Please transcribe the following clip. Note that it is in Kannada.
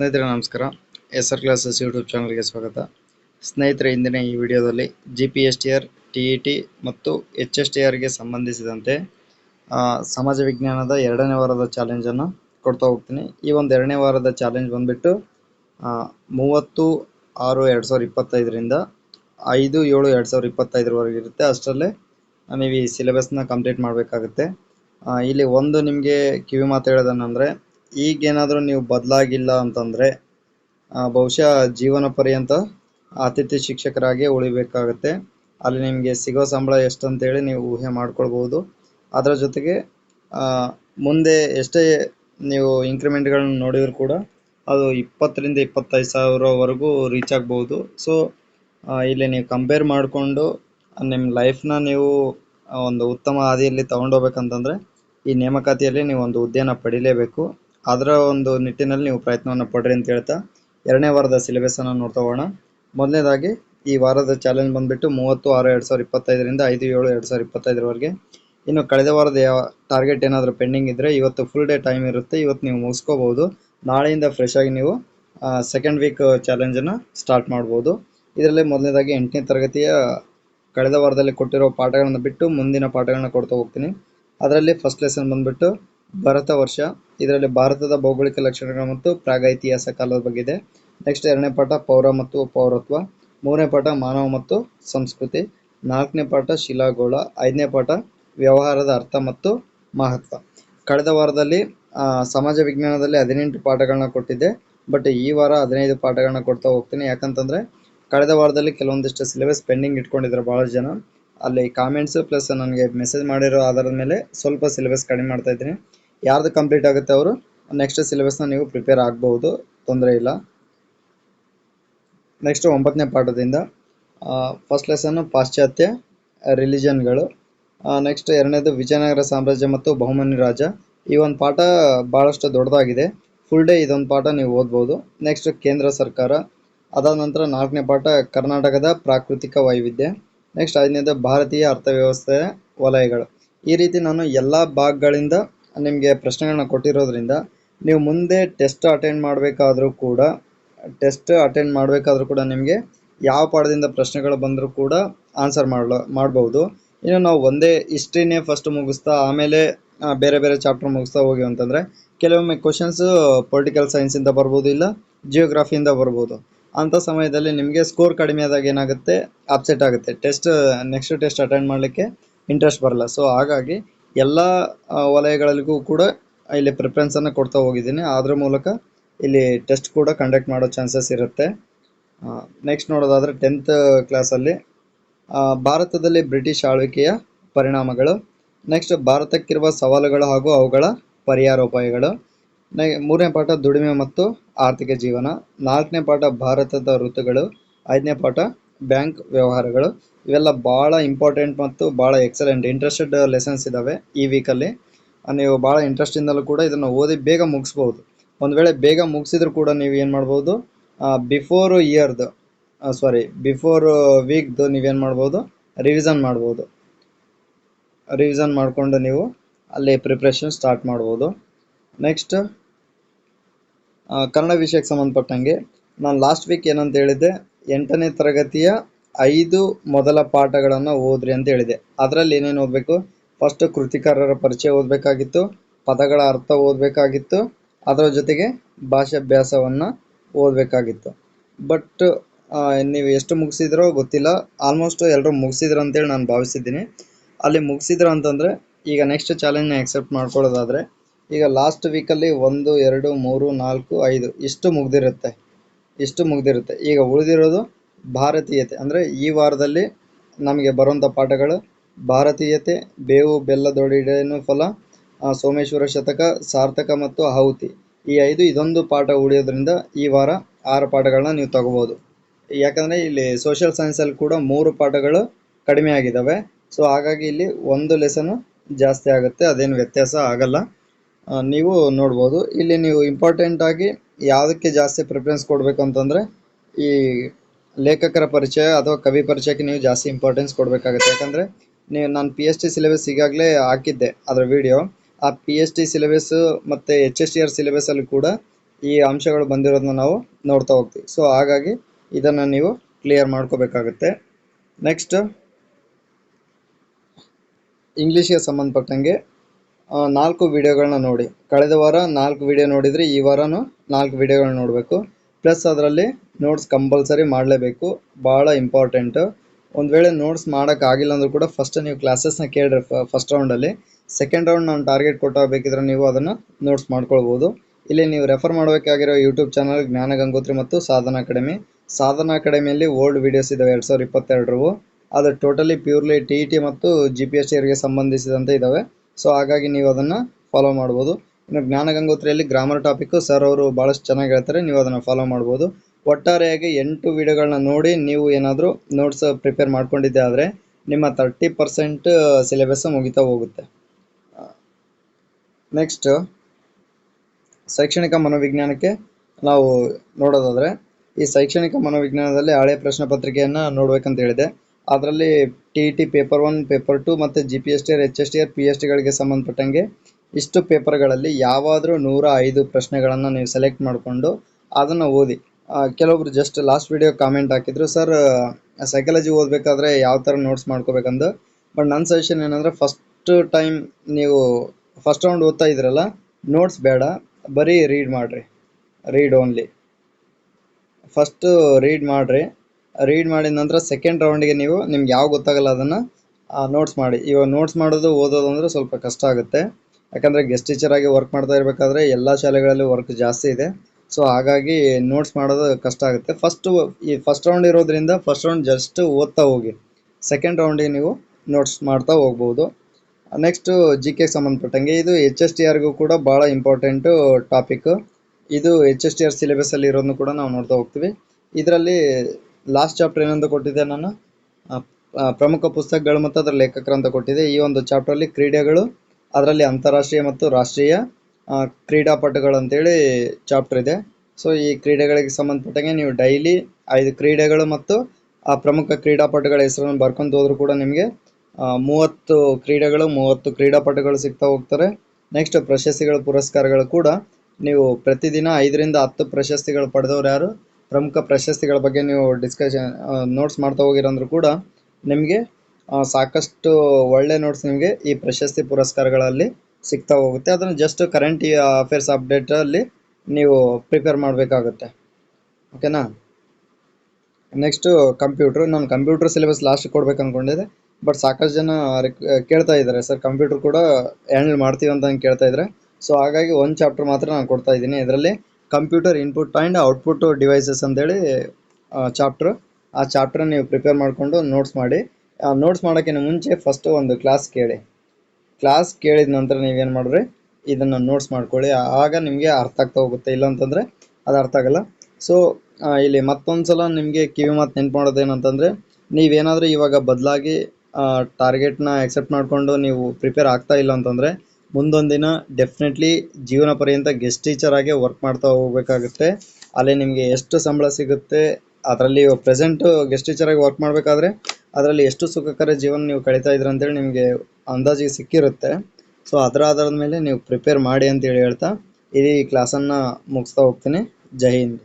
ಸ್ನೇಹಿತರೆ, ನಮಸ್ಕಾರ. ಎಸ್ ಆರ್ ಕ್ಲಾಸಸ್ ಯೂಟ್ಯೂಬ್ ಚಾನಲ್ಗೆ ಸ್ವಾಗತ. ಸ್ನೇಹಿತರೆ, ಇಂದಿನ ಈ ವಿಡಿಯೋದಲ್ಲಿ G P S T R T E T ಮತ್ತು ಎಚ್ ಎಸ್ ಟಿ ಆರ್ಗೆ ಸಂಬಂಧಿಸಿದಂತೆ ಸಮಾಜ ವಿಜ್ಞಾನದ ಎರಡನೇ ವಾರದ ಚಾಲೆಂಜನ್ನು ಕೊಡ್ತಾ ಹೋಗ್ತೀನಿ. ಈ ಒಂದು ಎರಡನೇ ವಾರದ ಚಾಲೆಂಜ್ ಬಂದ್ಬಿಟ್ಟು ಮೂವತ್ತು ಆರು ಎರಡು ಸಾವಿರದ ಇಪ್ಪತ್ತೈದರಿಂದ ಐದು ಏಳು ಎರಡು ಸಾವಿರದ ಇಪ್ಪತ್ತೈದರವರೆಗೆ ಇರುತ್ತೆ. ಅಷ್ಟರಲ್ಲೇ ನೀವು ಈ ಸಿಲೆಬಸ್ನ ಕಂಪ್ಲೀಟ್ ಮಾಡಬೇಕಾಗುತ್ತೆ. ಇಲ್ಲಿ ಒಂದು ನಿಮಗೆ ಕಿವಿ ಮಾತು ಹೇಳೋದೇನೆಂದರೆ ಈಗೇನಾದರೂ ನೀವು ಬದಲಾಗಿಲ್ಲ ಅಂತಂದರೆ ಬಹುಶಃ ಜೀವನ ಪರ್ಯಂತ ಅತಿಥಿ ಶಿಕ್ಷಕರಾಗಿ ಉಳಿಬೇಕಾಗುತ್ತೆ. ಅಲ್ಲಿ ನಿಮಗೆ ಸಿಗೋ ಸಂಬಳ ಎಷ್ಟು ಅಂತೇಳಿ ನೀವು ಊಹೆ ಮಾಡ್ಕೊಳ್ಬೋದು ಅದರ ಜೊತೆಗೆ ಮುಂದೆ ಎಷ್ಟೇ ನೀವು ಇಂಕ್ರಿಮೆಂಟ್ಗಳನ್ನ ನೋಡಿದ್ರು ಕೂಡ ಅದು ಇಪ್ಪತ್ತರಿಂದ ಇಪ್ಪತ್ತೈದು ಸಾವಿರವರೆಗೂ ರೀಚ್ ಆಗ್ಬೋದು ಸೊ ಇಲ್ಲಿ ನೀವು ಕಂಪೇರ್ ಮಾಡಿಕೊಂಡು ನಿಮ್ಮ ಲೈಫ್ನ ನೀವು ಒಂದು ಉತ್ತಮ ಹಾದಿಯಲ್ಲಿ ತೊಗೊಂಡೋಗ್ಬೇಕಂತಂದರೆ, ಈ ನೇಮಕಾತಿಯಲ್ಲಿ ನೀವು ಒಂದು ಹುದ್ದೆನ ಪಡಿಲೇಬೇಕು. ಅದರ ಒಂದು ನಿಟ್ಟಿನಲ್ಲಿ ನೀವು ಪ್ರಯತ್ನವನ್ನು ಪಡ್ರಿ ಅಂತ ಹೇಳ್ತಾ ಎರಡನೇ ವಾರದ ಸಿಲೆಬಸ್ಸನ್ನು ನೋಡ್ತಾ ಹೋಗೋಣ. ಮೊದಲನೇದಾಗಿ ಈ ವಾರದ ಚಾಲೆಂಜ್ ಬಂದ್ಬಿಟ್ಟು ಮೂವತ್ತು ಆರು ಎರಡು ಸಾವಿರದ ಇಪ್ಪತ್ತೈದರಿಂದ ಐದು ಏಳು ಎರಡು ಸಾವಿರದ ಇಪ್ಪತ್ತೈದರವರೆಗೆ ಇನ್ನು ಕಳೆದ ವಾರದ ಯಾವ ಟಾರ್ಗೆಟ್ ಏನಾದರೂ ಪೆಂಡಿಂಗ್ ಇದ್ದರೆ ಇವತ್ತು ಫುಲ್ ಡೇ ಟೈಮ್ ಇರುತ್ತೆ, ಇವತ್ತು ನೀವು ಮುಗಿಸ್ಕೋಬೋದು ನಾಳೆಯಿಂದ ಫ್ರೆಶ್ ಆಗಿ ನೀವು ಸೆಕೆಂಡ್ ವೀಕ್ ಚಾಲೆಂಜನ್ನು ಸ್ಟಾರ್ಟ್ ಮಾಡ್ಬೋದು. ಇದರಲ್ಲಿ ಮೊದಲನೇದಾಗಿ ಎಂಟನೇ ತರಗತಿಯ ಕಳೆದ ವಾರದಲ್ಲಿ ಕೊಟ್ಟಿರೋ ಪಾಠಗಳನ್ನು ಬಿಟ್ಟು ಮುಂದಿನ ಪಾಠಗಳನ್ನ ಕೊಡ್ತಾ ಹೋಗ್ತೀನಿ. ಅದರಲ್ಲಿ ಫಸ್ಟ್ ಲೆಸನ್ ಬಂದ್ಬಿಟ್ಟು ಭಾರತ ವರ್ಷ. ಇದರಲ್ಲಿ ಭಾರತದ ಭೌಗೋಳಿಕ ಲಕ್ಷಣಗಳು ಮತ್ತು ಪ್ರಾಗೈತಿಹಾಸ ಕಾಲದ ಬಗ್ಗೆ ಇದೆ ನೆಕ್ಸ್ಟ್ ಎರಡನೇ ಪಾಠ ಪೌರ ಮತ್ತು ಪೌರತ್ವ. ಮೂರನೇ ಪಾಠ ಮಾನವ ಮತ್ತು ಸಂಸ್ಕೃತಿ. ನಾಲ್ಕನೇ ಪಾಠ ಶಿಲಾಗೋಳ. ಐದನೇ ಪಾಠ ವ್ಯವಹಾರದ ಅರ್ಥ ಮತ್ತು ಮಹತ್ವ. ಕಳೆದ ವಾರದಲ್ಲಿ ಸಮಾಜ ವಿಜ್ಞಾನದಲ್ಲಿ ಹದಿನೆಂಟು ಪಾಠಗಳನ್ನ ಕೊಟ್ಟಿದ್ದೆ. ಬಟ್ ಈ ವಾರ ಹದಿನೈದು ಪಾಠಗಳನ್ನ ಕೊಡ್ತಾ ಹೋಗ್ತೀನಿ. ಯಾಕಂತಂದ್ರೆ, ಕಳೆದ ವಾರದಲ್ಲಿ ಕೆಲವೊಂದಿಷ್ಟು ಸಿಲೆಬಸ್ ಪೆಂಡಿಂಗ್ ಇಟ್ಕೊಂಡಿದ್ರು ಭಾಳ ಜನ. ಅಲ್ಲಿ ಕಾಮೆಂಟ್ಸ್ ಪ್ಲಸ್ ನನಗೆ ಮೆಸೇಜ್ ಮಾಡಿರೋ ಆಧಾರದ ಮೇಲೆ ಸ್ವಲ್ಪ ಸಿಲೆಬಸ್ ಕಡಿಮೆ ಮಾಡ್ತಾ ಇದ್ದೀನಿ. ಯಾರ್ದು ಕಂಪ್ಲೀಟ್ ಆಗುತ್ತೆ ಅವರು ನೆಕ್ಸ್ಟ್ ಸಿಲೆಬಸ್ನ ನೀವು ಪ್ರಿಪೇರ್ ಆಗ್ಬೋದು ತೊಂದರೆ ಇಲ್ಲ. ನೆಕ್ಸ್ಟ್ ಒಂಬತ್ತನೇ ಪಾಠದಿಂದ ಫಸ್ಟ್ ಲೆಸನ್ನು ಪಾಶ್ಚಾತ್ಯ ರಿಲಿಜನ್ಗಳು ನೆಕ್ಸ್ಟ್ ಎರಡನೇದು ವಿಜಯನಗರ ಸಾಮ್ರಾಜ್ಯ ಮತ್ತು ಬಹುಮನಿ ರಾಜ. ಈ ಒಂದು ಪಾಠ ಭಾಳಷ್ಟು ದೊಡ್ಡದಾಗಿದೆ. ಫುಲ್ ಡೇ ಇದೊಂದು ಪಾಠ ನೀವು ಓದ್ಬೋದು ನೆಕ್ಸ್ಟ್ ಕೇಂದ್ರ ಸರ್ಕಾರ, ಅದಾದ ನಂತರ ನಾಲ್ಕನೇ ಪಾಠ ಕರ್ನಾಟಕದ ಪ್ರಾಕೃತಿಕ ವೈವಿಧ್ಯ. ನೆಕ್ಸ್ಟ್ ಐದನೇದು ಭಾರತೀಯ ಅರ್ಥವ್ಯವಸ್ಥೆಯ ವಲಯಗಳು. ಈ ರೀತಿ ನಾನು ಎಲ್ಲ ಭಾಗಗಳಿಂದ ನಿಮಗೆ ಪ್ರಶ್ನೆಗಳನ್ನ ಕೊಟ್ಟಿರೋದ್ರಿಂದ ನೀವು ಮುಂದೆ ಟೆಸ್ಟ್ ಅಟೆಂಡ್ ಮಾಡಬೇಕಾದ್ರೂ ಕೂಡ ಟೆಸ್ಟ್ ಅಟೆಂಡ್ ಮಾಡಬೇಕಾದ್ರೂ ಕೂಡ ನಿಮಗೆ ಯಾವ ಪಾಠದಿಂದ ಪ್ರಶ್ನೆಗಳು ಬಂದರೂ ಕೂಡ ಆನ್ಸರ್ ಮಾಡಲ, ಮಾಡ್ಬೋದು. ಇನ್ನು ನಾವು ಒಂದೇ ಹಿಸ್ಟ್ರಿನೇ ಫಸ್ಟ್ ಮುಗಿಸ್ತಾ, ಆಮೇಲೆ ಬೇರೆ ಬೇರೆ ಚಾಪ್ಟರ್ ಮುಗಿಸ್ತಾ ಹೋಗಿ ಅಂತಂದರೆ ಕೆಲವೊಮ್ಮೆ ಕ್ವಶನ್ಸ್ ಪೊಲಿಟಿಕಲ್ ಸೈನ್ಸಿಂದ ಬರ್ಬೋದು ಇಲ್ಲ ಜಿಯೋಗ್ರಫಿಯಿಂದ ಬರ್ಬೋದು. ಅಂಥ ಸಮಯದಲ್ಲಿ ನಿಮಗೆ ಸ್ಕೋರ್ ಕಡಿಮೆ ಆದಾಗ ಏನಾಗುತ್ತೆ ಅಪ್ಸೆಟ್ ಆಗುತ್ತೆ. ಟೆಸ್ಟ್ ನೆಕ್ಸ್ಟ್ ಟೆಸ್ಟ್ ಅಟೆಂಡ್ ಮಾಡಲಿಕ್ಕೆ ಇಂಟ್ರೆಸ್ಟ್ ಬರಲ್ಲ. ಸೊ ಹಾಗಾಗಿ ಎಲ್ಲ ವಲಯಗಳಿಗೂ ಕೂಡ ಇಲ್ಲಿ ಪ್ರಿಫರೆನ್ಸನ್ನು ಕೊಡ್ತಾ ಹೋಗಿದ್ದೀನಿ. ಅದ್ರ ಮೂಲಕ ಇಲ್ಲಿ ಟೆಸ್ಟ್ ಕೂಡ ಕಂಡಕ್ಟ್ ಮಾಡೋ ಚಾನ್ಸಸ್ ಇರುತ್ತೆ. ನೆಕ್ಸ್ಟ್ ನೋಡೋದಾದರೆ ಟೆಂತ್ ಕ್ಲಾಸಲ್ಲಿ ಭಾರತದಲ್ಲಿ ಬ್ರಿಟಿಷ್ ಆಳ್ವಿಕೆಯ ಪರಿಣಾಮಗಳು ನೆಕ್ಸ್ಟ್ ಭಾರತಕ್ಕಿರುವ ಸವಾಲುಗಳು ಹಾಗೂ ಅವುಗಳ ಪರಿಹಾರೋಪಾಯಗಳು ನೆ, ಮೂರನೇ ಪಾಠ ದುಡಿಮೆ ಮತ್ತು ಆರ್ಥಿಕ ಜೀವನ, ನಾಲ್ಕನೇ ಪಾಠ ಭಾರತದ ಋತುಗಳು, ಐದನೇ ಪಾಠ ಬ್ಯಾಂಕ್ ವ್ಯವಹಾರಗಳು, ಇವೆಲ್ಲ ಭಾಳ ಇಂಪಾರ್ಟೆಂಟ್ ಮತ್ತು ಭಾಳ ಎಕ್ಸಲೆಂಟ್ ಇಂಟ್ರೆಸ್ಟೆಡ್ ಲೆಸನ್ಸ್ ಇದ್ದಾವೆ ಈ ವೀಕಲ್ಲಿ ನೀವು ಭಾಳ ಇಂಟ್ರೆಸ್ಟಿಂದಲೂ ಕೂಡ ಇದನ್ನು ಓದಿ ಬೇಗ ಮುಗಿಸ್ಬೋದು. ಒಂದು ವೇಳೆ ಬೇಗ ಮುಗಿಸಿದ್ರು ಕೂಡ ನೀವು ಏನು ಮಾಡ್ಬೋದು? ಬಿಫೋರ್ ಇಯರ್ದು ಸಾರಿ ಬಿಫೋರ್ ವೀಕ್ದು ನೀವೇನು ಮಾಡ್ಬೋದು? ರಿವಿಸನ್ ಮಾಡ್ಬೋದು. ರಿವಿಸನ್ ಮಾಡಿಕೊಂಡು ನೀವು ಅಲ್ಲಿ ಪ್ರಿಪ್ರೇಷನ್ ಸ್ಟಾರ್ಟ್ ಮಾಡ್ಬೋದು. ನೆಕ್ಸ್ಟ್ ಕನ್ನಡ ವಿಷಯಕ್ಕೆ ಸಂಬಂಧಪಟ್ಟಂಗೆ, ನಾನು ಲಾಸ್ಟ್ ವೀಕ್ ಏನಂತ ಹೇಳಿದ್ದೆ ಎಂಟನೇ ತರಗತಿಯ ಐದು ಮೊದಲ ಪಾಠಗಳನ್ನು ಓದ್ರಿ ಅಂತ ಹೇಳಿದೆ. ಅದರಲ್ಲಿ ಏನೇನು ಓದಬೇಕು? ಫಸ್ಟ್ ಕೃತಿಕಾರರ ಪರಿಚಯ ಓದಬೇಕಾಗಿತ್ತು, ಪದಗಳ ಅರ್ಥ ಓದಬೇಕಾಗಿತ್ತು, ಅದರ ಜೊತೆಗೆ ಭಾಷಾಭ್ಯಾಸವನ್ನು ಓದಬೇಕಾಗಿತ್ತು. ಬಟ್ ನೀವು ಎಷ್ಟು ಮುಗಿಸಿದ್ರೋ ಗೊತ್ತಿಲ್ಲ ಆಲ್ಮೋಸ್ಟ್ ಎಲ್ಲರೂ ಮುಗಿಸಿದ್ರು ಅಂತೇಳಿ ನಾನು ಭಾವಿಸಿದ್ದೀನಿ. ಅಲ್ಲಿ ಮುಗಿಸಿದ್ರು ಅಂತಂದರೆ, ಈಗ ನೆಕ್ಸ್ಟ್ ಚಾಲೆಂಜ್ನ ಎಕ್ಸೆಪ್ಟ್ ಮಾಡ್ಕೊಳ್ಳೋದಾದರೆ, ಈಗ ಲಾಸ್ಟ್ ವೀಕಲ್ಲಿ ಒಂದು, ಎರಡು, ಮೂರು, ನಾಲ್ಕು, ಐದು, ಇಷ್ಟು ಮುಗ್ದಿರುತ್ತೆ. ಇಷ್ಟು ಮುಗಿದಿರುತ್ತೆ. ಈಗ ಉಳಿದಿರೋದು ಭಾರತೀಯತೆ. ಅಂದರೆ ಈ ವಾರದಲ್ಲಿ ನಮಗೆ ಬರುವಂಥ ಪಾಠಗಳು ಭಾರತೀಯತೆ, ಬೇವು ಬೆಲ್ಲದೊಡಿಡೇನು ಫಲ ಸೋಮೇಶ್ವರ ಶತಕ, ಸಾರ್ಥಕ ಮತ್ತು ಆಹುತಿ. ಈ ಐದು ಇದೊಂದು ಪಾಠ ಉಳಿಯೋದ್ರಿಂದ ಈ ವಾರ ಆರು ಪಾಠಗಳನ್ನ ನೀವು ತಗೋಬೋದು. ಯಾಕಂದರೆ ಇಲ್ಲಿ ಸೋಷಿಯಲ್ ಸೈನ್ಸಲ್ಲಿ ಕೂಡ ಮೂರು ಪಾಠಗಳು ಕಡಿಮೆ ಆಗಿದ್ದಾವೆ. ಸೊ ಹಾಗಾಗಿ ಇಲ್ಲಿ ಒಂದು ಲೆಸನು ಜಾಸ್ತಿ ಆಗುತ್ತೆ. ಅದೇನು ವ್ಯತ್ಯಾಸ ಆಗಲ್ಲ. ನೀವು ನೋಡ್ಬೋದು. ಇಲ್ಲಿ ನೀವು ಇಂಪಾರ್ಟೆಂಟ್ ಆಗಿ ಯಾವುದಕ್ಕೆ ಜಾಸ್ತಿ ಪ್ರಿಫರೆನ್ಸ್ ಕೊಡಬೇಕು ಅಂತಂದರೆ ಈ ಲೇಖಕರ ಪರಿಚಯ ಅಥವಾ ಕವಿ ಪರಿಚಯಕ್ಕೆ ನೀವು ಜಾಸ್ತಿ ಇಂಪಾರ್ಟೆನ್ಸ್ ಕೊಡಬೇಕಾಗುತ್ತೆ. ಯಾಕಂದರೆ ನೀವು ನಾನು ಪಿ ಎಚ್ ಡಿ ಸಿಲೆಬಸ್ ಈಗಾಗಲೇ ಹಾಕಿದ್ದೆ ಅದರ ವಿಡಿಯೋ ಆ ಪಿ ಎಚ್ ಡಿ ಸಿಲೆಬಸ್ ಮತ್ತು ಎಚ್ ಎಸ್ ಟಿ ಆರ್ ಸಿಲೆಬಸಲ್ಲಿ ಕೂಡ ಈ ಅಂಶಗಳು ಬಂದಿರೋದನ್ನ ನಾವು ನೋಡ್ತಾ ಹೋಗ್ತೀವಿ. ಸೊ ಹಾಗಾಗಿ ಇದನ್ನು ನೀವು ಕ್ಲಿಯರ್ ಮಾಡ್ಕೋಬೇಕಾಗುತ್ತೆ. ನೆಕ್ಸ್ಟ್ ಇಂಗ್ಲೀಷ್ಗೆ ಸಂಬಂಧಪಟ್ಟಂಗೆ ನಾಲ್ಕು ವಿಡಿಯೋಗಳನ್ನ ನೋಡಿ. ಕಳೆದ ವಾರ ನಾಲ್ಕು ವಿಡಿಯೋ ನೋಡಿದರೆ ಈ ವಾರನೂ ನಾಲ್ಕು ವಿಡಿಯೋಗಳನ್ನ ನೋಡಬೇಕು. ಪ್ಲಸ್ ಅದರಲ್ಲಿ ನೋಟ್ಸ್ ಕಂಪಲ್ಸರಿ ಮಾಡಲೇಬೇಕು. ಭಾಳ ಇಂಪಾರ್ಟೆಂಟು. ಒಂದು ವೇಳೆ ನೋಟ್ಸ್ ಮಾಡೋಕ್ಕಾಗಿಲ್ಲ ಅಂದರೂ ಕೂಡ ಫಸ್ಟ್ ನೀವು ಕ್ಲಾಸಸ್ನ ಕೇಳಿರಿ ಫಸ್ಟ್ ರೌಂಡಲ್ಲಿ ಸೆಕೆಂಡ್ ರೌಂಡ್ ನಾನು ಟಾರ್ಗೆಟ್ ಕೊಟ್ಟಾಗಬೇಕಿದ್ರೆ ನೀವು ಅದನ್ನು ನೋಟ್ಸ್ ಮಾಡ್ಕೊಳ್ಬೋದು. ಇಲ್ಲಿ ನೀವು ರೆಫರ್ ಮಾಡಬೇಕಾಗಿರೋ ಯೂಟ್ಯೂಬ್ ಚಾನಲ್ ಜ್ಞಾನ ಗಂಗೋತ್ರಿ ಮತ್ತು ಸಾಧನ ಅಕಾಡೆಮಿ. ಸಾಧನ ಅಕಾಡೆಮಿಯಲ್ಲಿ ಓಲ್ಡ್ ವಿಡಿಯೋಸ್ ಇದಾವೆ ಎರಡು ಸಾವಿರದ ಇಪ್ಪತ್ತೆರಡರವು. ಅದು totally purely T E T ಮತ್ತು ಜಿ ಪಿ ಎಸ್ ಟಿಯರಿಗೆ ಸಂಬಂಧಿಸಿದಂತೆ ಇದ್ದಾವೆ ಸೊ ಹಾಗಾಗಿ ನೀವು ಅದನ್ನು ಫಾಲೋ ಮಾಡ್ಬೋದು. ಇನ್ನು ಜ್ಞಾನ ಗಂಗೋತ್ರಿಯಲ್ಲಿ ಗ್ರಾಮರ್ ಟಾಪಿಕ್ಕು ಸರ್ ಅವರು ಭಾಳಷ್ಟು ಚೆನ್ನಾಗಿ ಹೇಳ್ತಾರೆ, ನೀವು ಅದನ್ನು ಫಾಲೋ ಮಾಡ್ಬೋದು. ಒಟ್ಟಾರೆಯಾಗಿ ಎಂಟು ವಿಡಿಯೋಗಳನ್ನ ನೋಡಿ ನೀವು ಏನಾದರೂ ನೋಟ್ಸ್ ಪ್ರಿಪೇರ್ ಮಾಡ್ಕೊಂಡಿದ್ದೆ ಆದರೆ ನಿಮ್ಮ ತರ್ಟಿ ಪರ್ಸೆಂಟ್ ಸಿಲೆಬಸ್ ಮುಗಿತಾ ಹೋಗುತ್ತೆ. ನೆಕ್ಸ್ಟ್ ಶೈಕ್ಷಣಿಕ ಮನೋವಿಜ್ಞಾನಕ್ಕೆ ನಾವು ನೋಡೋದಾದರೆ ಈ ಶೈಕ್ಷಣಿಕ ಮನೋವಿಜ್ಞಾನದಲ್ಲಿ ಹಳೆ ಪ್ರಶ್ನೆ ಪತ್ರಿಕೆಯನ್ನು ನೋಡ್ಬೇಕಂತ ಹೇಳಿದೆ. ಅದರಲ್ಲಿ T E T paper one paper two ಮತ್ತು G P S T R H S T R P S ಟಿಗಳಿಗೆ ಸಂಬಂಧಪಟ್ಟಂಗೆ ಇಷ್ಟು ಪೇಪರ್ಗಳಲ್ಲಿ ಯಾವಾದರೂ ನೂರ ಐದು ಪ್ರಶ್ನೆಗಳನ್ನು ನೀವು ಸೆಲೆಕ್ಟ್ ಮಾಡಿಕೊಂಡು ಅದನ್ನು ಓದಿ. ಕೆಲವೊಬ್ರು ಜಸ್ಟ್ ಲಾಸ್ಟ್ ವಿಡಿಯೋ ಕಾಮೆಂಟ್ ಹಾಕಿದ್ರು ಸರ್ ಸೈಕಾಲಜಿ ಓದಬೇಕಾದ್ರೆ ಯಾವ ಥರ ನೋಟ್ಸ್ ಮಾಡ್ಕೋಬೇಕಂದು? ಬಟ್ ನನ್ನ ಸಜೆಷನ್ ಏನಂದರೆ ಫಸ್ಟ್ ಟೈಮ್ ನೀವು ಫಸ್ಟ್ ರೌಂಡ್ ಓದ್ತಾ ಇದ್ರಲ್ಲ ನೋಟ್ಸ್ ಬೇಡ, ಬರೀ ರೀಡ್ ಮಾಡಿರಿ. ರೀಡ್ ಓನ್ಲಿ ಫಸ್ಟು ರೀಡ್ ಮಾಡಿರಿ. ರೀಡ್ ಮಾಡಿದ ನಂತರ ಸೆಕೆಂಡ್ ರೌಂಡಿಗೆ ನೀವು ನಿಮ್ಗೆ ಯಾವ ಗೊತ್ತಾಗಲ್ಲ ಅದನ್ನು ನೋಟ್ಸ್ ಮಾಡಿ. ಇವಾಗ ನೋಟ್ಸ್ ಮಾಡೋದು, ಓದೋದು ಅಂದರೆ ಸ್ವಲ್ಪ ಕಷ್ಟ ಆಗುತ್ತೆ. ಯಾಕಂದರೆ ಗೆಸ್ಟ್ ಟೀಚರ್ ಆಗಿ ವರ್ಕ್ ಮಾಡ್ತಾ ಇರಬೇಕಾದ್ರೆ ಎಲ್ಲ ಶಾಲೆಗಳಲ್ಲಿ ವರ್ಕ್ ಜಾಸ್ತಿ ಇದೆ. ಸೊ ಹಾಗಾಗಿ ನೋಟ್ಸ್ ಮಾಡೋದು ಕಷ್ಟ ಆಗುತ್ತೆ. ಫಸ್ಟು ಈ ಫಸ್ಟ್ ರೌಂಡ್ ಇರೋದ್ರಿಂದ ಫಸ್ಟ್ ರೌಂಡ್ ಜಸ್ಟ್ ಓದ್ತಾ ಹೋಗಿ. ಸೆಕೆಂಡ್ ರೌಂಡಿಗೆ ನೀವು ನೋಟ್ಸ್ ಮಾಡ್ತಾ ಹೋಗ್ಬೋದು. ನೆಕ್ಸ್ಟು ಜಿ ಕೆಗೆ ಸಂಬಂಧಪಟ್ಟಂಗೆ. ಇದು ಎಚ್ ಎಸ್ ಟಿ ಆರ್ಗೂ ಕೂಡ ಭಾಳ ಇಂಪಾರ್ಟೆಂಟು ಟಾಪಿಕ್ ಇದು ಎಚ್ ಎಸ್ ಟಿ ಆರ್ ಸಿಲೆಬಸ್ಸಲ್ಲಿ ಇರೋದನ್ನು ಕೂಡ ನಾವು ನೋಡ್ತಾ ಹೋಗ್ತೀವಿ. ಇದರಲ್ಲಿ ಲಾಸ್ಟ್ ಚಾಪ್ಟರ್ ಏನಂತ ಕೊಟ್ಟಿದ್ದೆ ನಾನು? ಪ್ರಮುಖ ಪುಸ್ತಕಗಳು ಮತ್ತು ಅದರ ಲೇಖಕರು ಅಂತ ಕೊಟ್ಟಿದೆ ಈ ಒಂದು ಚಾಪ್ಟ್ರಲ್ಲಿ ಕ್ರೀಡೆಗಳು, ಅದರಲ್ಲಿ ಅಂತಾರಾಷ್ಟ್ರೀಯ ಮತ್ತು ರಾಷ್ಟ್ರೀಯ ಕ್ರೀಡಾಪಟುಗಳು ಅಂತೇಳಿ ಚಾಪ್ಟರ್ ಇದೆ. ಸೊ ಈ ಕ್ರೀಡೆಗಳಿಗೆ ಸಂಬಂಧಪಟ್ಟಂಗೆ ನೀವು ಡೈಲಿ ಐದು ಕ್ರೀಡೆಗಳು ಮತ್ತು, ಆ, ಪ್ರಮುಖ ಕ್ರೀಡಾಪಟುಗಳ ಹೆಸರನ್ನು ಬರ್ಕೊಂಡು ಹೋದ್ರು ಕೂಡ ನಿಮಗೆ ಮೂವತ್ತು ಕ್ರೀಡೆಗಳು, ಮೂವತ್ತು ಕ್ರೀಡಾಪಟುಗಳು ಸಿಗ್ತಾ ಹೋಗ್ತಾರೆ ನೆಕ್ಸ್ಟ್ ಪ್ರಶಸ್ತಿಗಳು, ಪುರಸ್ಕಾರಗಳು ಕೂಡ ನೀವು ಪ್ರತಿದಿನ ಐದರಿಂದ ಹತ್ತು ಪ್ರಶಸ್ತಿಗಳು ಪಡೆದವ್ರು ಯಾರು? ಪ್ರಮುಖ ಪ್ರಶಸ್ತಿಗಳ ಬಗ್ಗೆ ನೀವು ಡಿಸ್ಕಷನ್ ನೋಟ್ಸ್ ಮಾಡ್ತಾ ಹೋಗಿರಂದ್ರೂ ಕೂಡ ನಿಮಗೆ ಸಾಕಷ್ಟು ಒಳ್ಳೆ ನೋಟ್ಸ್ ನಿಮಗೆ ಈ ಪ್ರಶಸ್ತಿ ಪುರಸ್ಕಾರಗಳಲ್ಲಿ ಸಿಗ್ತಾ ಹೋಗುತ್ತೆ. ಅದನ್ನು ಜಸ್ಟ್ ಕರೆಂಟ್ ಅಫೇರ್ಸ್ ಅಪ್ಡೇಟಲ್ಲಿ ನೀವು ಪ್ರಿಪೇರ್ ಮಾಡಬೇಕಾಗುತ್ತೆ. ಓಕೆನಾ ನೆಕ್ಸ್ಟು ಕಂಪ್ಯೂಟ್ರು ನಾನು ಕಂಪ್ಯೂಟರ್ ಸಿಲೆಬಸ್ ಲಾಸ್ಟ್ ಕೊಡ್ಬೇಕು ಅಂದ್ಕೊಂಡಿದ್ದೆ ಬಟ್ ಸಾಕಷ್ಟು ಜನ ಕೇಳ್ತಾ ಇದ್ದಾರೆ. ಸರ್ ಕಂಪ್ಯೂಟ್ರ್ ಕೂಡ ಹ್ಯಾಂಡಲ್ ಮಾಡ್ತೀವಿ ಅಂತ ಕೇಳ್ತಾ ಇದ್ದಾರೆ. ಸೊ ಹಾಗಾಗಿ ಒಂದು ಚಾಪ್ಟರ್ ಮಾತ್ರ ನಾನು ಕೊಡ್ತಾ ಇದ್ದೀನಿ. ಇದರಲ್ಲಿ computer input and output devices ಅಂತೇಳಿ ಚಾಪ್ಟ್ರು ಆ ಚಾಪ್ಟರ್ ನೀವು ಪ್ರಿಪೇರ್ ಮಾಡಿಕೊಂಡು ನೋಟ್ಸ್ ಮಾಡಿ. ಆ ನೋಟ್ಸ್ ಮಾಡೋಕ್ಕಿಂತ ಮುಂಚೆ ಫಸ್ಟು ಒಂದು ಕ್ಲಾಸ್ ಕೇಳಿ. ಕ್ಲಾಸ್ ಕೇಳಿದ ನಂತರ ನೀವೇನು ಮಾಡಿರಿ ಇದನ್ನು ನೋಟ್ಸ್ ಮಾಡ್ಕೊಳ್ಳಿ. ಆಗ ನಿಮಗೆ ಅರ್ಥ ಆಗ್ತಾ ಹೋಗುತ್ತೆ. ಇಲ್ಲ ಅಂತಂದರೆ ಅದು ಅರ್ಥ ಆಗಲ್ಲ. ಸೊ ಇಲ್ಲಿ ಮತ್ತೊಂದು ಸಲ ನಿಮಗೆ ಕಿವಿ ಮಾತು ನೆನ್ಪು ಮಾಡೋದು ಏನಂತಂದರೆ, ನೀವೇನಾದರೂ ಇವಾಗ ಬದಲಾಗಿ ಟಾರ್ಗೆಟ್ನ ಎಕ್ಸೆಪ್ಟ್ ಮಾಡಿಕೊಂಡು ನೀವು ಪ್ರಿಪೇರ್ ಆಗ್ತಾ ಇಲ್ಲ ಅಂತಂದರೆ ಮುಂದೊಂದು ದಿನ ಡೆಫಿನೆಟ್ಲಿ ಜೀವನ ಪರ್ಯಂತ ಗೆಸ್ಟ್ ಟೀಚರ್ ಆಗಿ ವರ್ಕ್ ಮಾಡ್ತಾ ಹೋಗ್ಬೇಕಾಗುತ್ತೆ. ಅಲ್ಲಿ ನಿಮಗೆ ಎಷ್ಟು ಸಂಬಳ ಸಿಗುತ್ತೆ, ಅದರಲ್ಲಿ ಪ್ರೆಸೆಂಟ್ ಗೆಸ್ಟ್ ಆಗಿ ವರ್ಕ್ ಮಾಡಬೇಕಾದ್ರೆ ಅದರಲ್ಲಿ ಎಷ್ಟು ಸುಖಕರ ಜೀವನ ನೀವು ಕಳೀತಾ ಇದ್ರ ಅಂತೇಳಿ ನಿಮಗೆ ಅಂದಾಜಿಗೆ ಸಿಕ್ಕಿರುತ್ತೆ. ಸೊ ಅದರ ಆಧಾರದ ಮೇಲೆ ನೀವು ಪ್ರಿಪೇರ್ ಮಾಡಿ ಅಂತೇಳಿ ಹೇಳ್ತಾ, ಇಡೀ ಕ್ಲಾಸನ್ನು ಮುಗಿಸ್ತಾ ಹೋಗ್ತೀನಿ. ಜೈ ಹಿಂದ್.